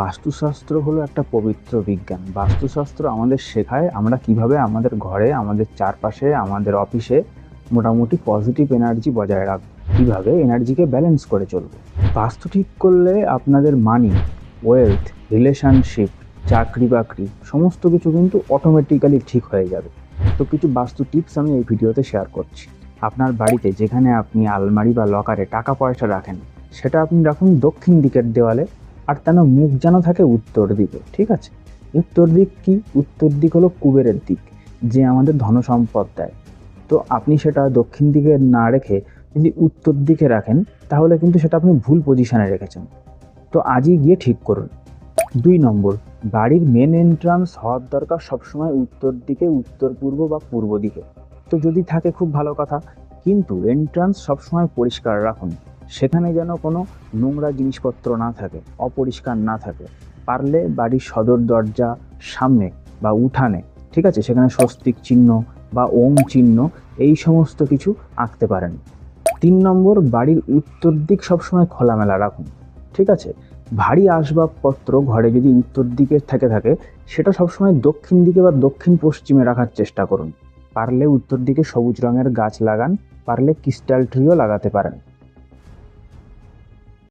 বাস্তুশাস্ত্র হলো একটা পবিত্র বিজ্ঞান। বাস্তুশাস্ত্র আমাদের শেখায় আমরা কীভাবে আমাদের ঘরে, আমাদের চারপাশে, আমাদের অফিসে মোটামুটি পজিটিভ এনার্জি বজায় রাখব কীভাবে এনার্জিকে ব্যালেন্স করে চলবো। বাস্তু ঠিক করলে আপনাদের মানি ওয়েলথ রিলেশনশিপ চাকরি বাকরি সমস্ত কিছু কিন্তু অটোমেটিক্যালি ঠিক হয়ে যাবে। তো কিছু বাস্তু টিপস আমি এই ভিডিওতে শেয়ার করছি। আপনার বাড়িতে যেখানে আপনি আলমারি বা লকারে টাকা পয়সা রাখেন, সেটা আপনি রাখুন দক্ষিণ দিকের দেওয়ালে। আর তেন মুখ যেন থাকে উত্তর দিকে, ঠিক আছে? উত্তর দিক কি? উত্তর দিক হলো কুবেরের দিক, যে আমাদের ধন সম্পদ দেয়। তো আপনি সেটা দক্ষিণ দিকে না রেখে যদি উত্তর দিকে রাখেন, তাহলে কিন্তু সেটা আপনি ভুল পজিশনে রেখেছেন। তো আজই গিয়ে ঠিক করুন। দুই নম্বর, বাড়ির মেন এন্ট্রান্স হওয়ার দরকার সবসময় উত্তর দিকে, উত্তর পূর্ব বা পূর্ব দিকে। তো যদি থাকে খুব ভালো কথা, কিন্তু এন্ট্রান্স সবসময় পরিষ্কার রাখুন। সেখানে যেন কোনো নোংরা জিনিসপত্র না থাকে, অপরিষ্কার না থাকে। পারলে বাড়ির সদর দরজা সামনে বা উঠানে, ঠিক আছে? সেখানে স্বস্তিক চিহ্ন বা ওম চিহ্ন, এই সমস্ত কিছু আঁকতে পারেন। তিন নম্বর, বাড়ির উত্তর দিক সবসময় খোলামেলা রাখুন, ঠিক আছে? ভারী আসবাবপত্র ঘরে যদি উত্তর দিকে থেকে থাকে, সেটা সবসময় দক্ষিণ দিকে বা দক্ষিণ পশ্চিমে রাখার চেষ্টা করুন। পারলে উত্তর দিকে সবুজ রঙের গাছ লাগান, পারলে ক্রিস্টাল ট্রিও লাগাতে পারেন।